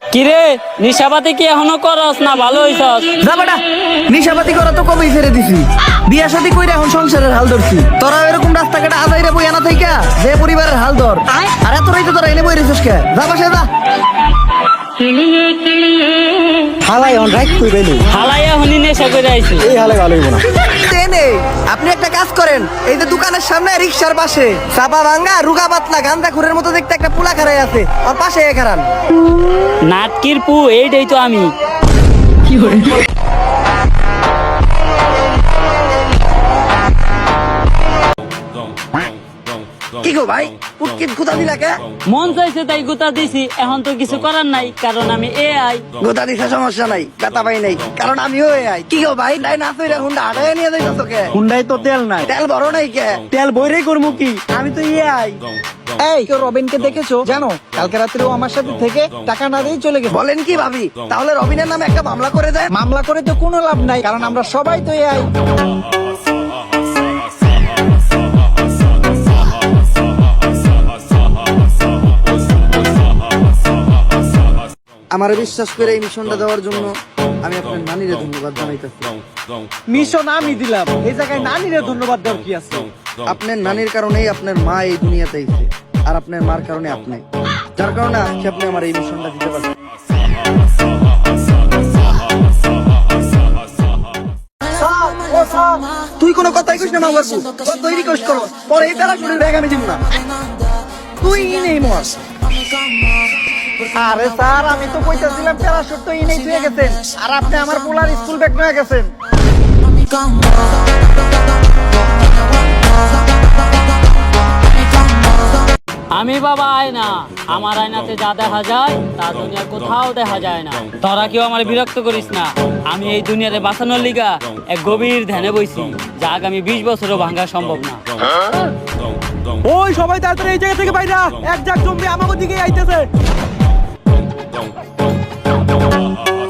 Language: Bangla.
কিরে, নিশাপাতি কি এখনও করস না ভালো হইছস? যা বেটা, নিশাপাতি করা তো কবেই ছেড়ে দিছি। বিয়া শাদি কইরা এখন সংসারের হাল ধরছি। তোরা এরকম রাস্তাঘাটে আদাইরে বই আনা থাইকা, যে পরিবারের হাল ধর। আর এত তো তোরা এনে বই রেছিস কে? যা বাসায় যা। হালাই অন রাইট কই বেলু হালাই এখনই নেশা করে আইছি। এই হালে ভালো হইব না। তেনে আপনি একটা কাজ করেন এই যে দোকানের সামনে রিক্সার পাশে চাপা ভাঙ্গা রুগা পাতলা গান্দা খুরের মতো দেখতে একটা পোলা খারাই আছে ওর পাশে খারান নাটকির পু এইটাই তো আমি। কি গো ভাই? উটকিট গুতা দিলা কে? মন চাইছে তাই গুতা দিছি এখন তো কিছু করার নাই কারণ আমি এ আই গোতা দিছে সমস্যা নাই ব্যথা পাই নাই কারণ আমিও কি গো ভাই নাই না তুই হুন্ডা নিয়ে তোকে হুন্ডাই তো তেল নাই। তেল বড় নাই কে? তেল বইরেই করব কি? আমি তো ইয়ে আই এই কেউ রবিনকে দেখেছ? জানো কালকে রাত্রে ও আমার সাথে থেকে টাকা না দিয়ে চলে গেছে। বলেন কি ভাবি তাহলে রবিনের নামে একটা মামলা করে দেয় মামলা করে তো কোনো লাভ নাই কারণ আমরা সবাই তো এ আমার বিশ্বাস করে এই মিশনটা দেওয়ার জন্য আমি আপনার নানিরে ধন্যবাদ জানাইতেছি। মিশন আমি দিলাম। এই জায়গায় নানিরে ধন্যবাদ দেওয়ার কি আছে? আপনার নানির কারণেই আপনার মা এই দুনিয়াতে আইছে আর আপনার মার কারণে আপনি। যার কারণে আজকে আপনি আমার এই মিশনটা দিতে পারছেন। তুই কোনো কথাই কইস না মা বাবু তুই রিকোয়েস্ট করো। পরে এই তারা শুনে ব্যাগ আমি দিব না। তুই নেই মর আরে স্যার আমি তো কইতাছিলাম প্যারাশুট তো ইনেই ধুয়ে গেছেন আর আপনি আমার পোলার স্কুল ব্যাগ নিয়ে গেছেন। আমি বাবা আয়না আমার আয়নাতে যা দেখা যায় তা দুনিয়ার কোথাও দেখা যায় না। তোরা কেউ আমার বিরক্ত করিস না আমি এই দুনিয়ারে বাঁচানোর লিগা এক গভীর ধ্যানে বইছি যা আগামী বিশ বছরও ভাঙা সম্ভব না। ওই সবাই তাড়াতাড়ি এই জায়গা থেকে বাইরা এক জাক জম্বি আমাকে দিকে আইতেছে। Don't don't don't.